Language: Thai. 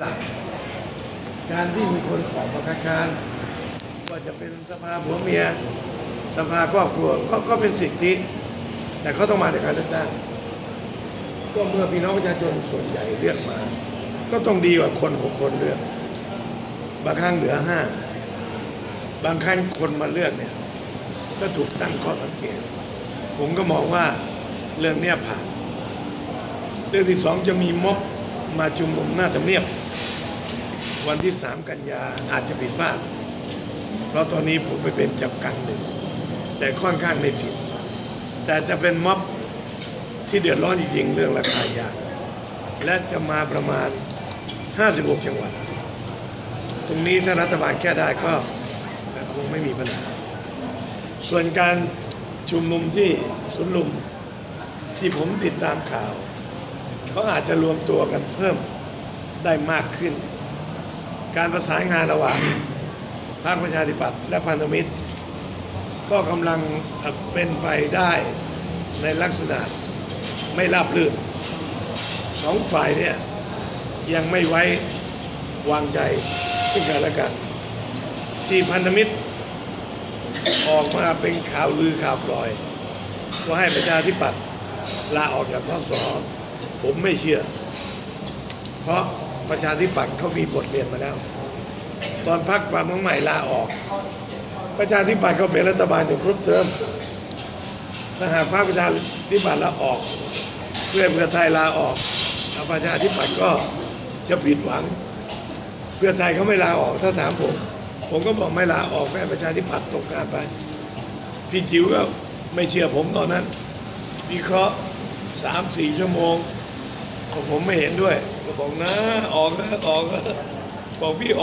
หลักการที่มีคนออกมาคัดค้านว่าจะเป็นสภาผัวเมียสภาครอบครัวก็ก็เป็นสิทธิ แต่เขาต้องมาจากการเลือกตั้งก็เมื่อพี่น้องประชาชนส่วนใหญ่เลือกมา ก็ต้องดีกว่าคนหกคนเลือก บางครั้งเหลือห้าบางครั้งคนมาเลือกเนี่ย ก็ถูกตั้งข้อสังเกตผมก็มองว่าเรื่องเนี้ยผ่าน เรื่องที่สองจะมีม็อบมาชุมนุมหน้าทำเนียบ วันที่สามกันยาอาจจะผิดพลาด เพราะตอนนี้ผมไปเป็นจับกังหนึ่ง แต่ค่อนข้างไม่ผิด แต่จะเป็นม็อบที่เดือดร้อนจริงๆเรื่องราคายาและจะมาประมาณ 56 จังหวัด ตรงนี้ถ้ารัฐบาลแก้ได้ก็คงไม่มีปัญหา ส่วนการชุมนุมที่สวนลุมที่ผมติดตามข่าวเขาอาจจะรวมตัวกันเพิ่มได้มากขึ้น การประสานงานระหว่างภาคประชาธิปัตย์และพันธมิตร ก็กำลังเป็นไปได้ในลักษณะไม่ราบรื่นสองฝ่ายเนี่ยยังไม่ไว้วางใจซึ่งกันและกัน ที่พันธมิตร ออกมาเป็นข่าวลือข่าวปล่อยว่าให้ประชาธิปัตย์ลาออกจากสสผมไม่เชื่อ เพราะ ประชาธิปัตย์เขามีบทเรียนมาแล้ว ตอนพักความของใหม่ลาออก ประชาธิปัตย์เขาเป็นรัฐบาลอยู่ครบเทอมถ้าหากพรรคประชาธิปัตย์ลาออก เพื่อเพื่อไทยลาออกประชาธิปัตย์ก็จะผิดหวัง เพื่อไทยเขาไม่ลาออกถ้าถามผม ผมก็บอกไม่ลาออกแม่ประชาธิปัตย์ตกงานไป พี่จิ๋วก็ไม่เชื่อผมตอนนั้นวิเคราะห์สามสี่ชั่วโมง ผมไม่เห็นด้วยก็บอกนะออกนะออกนะบอกพี่ออก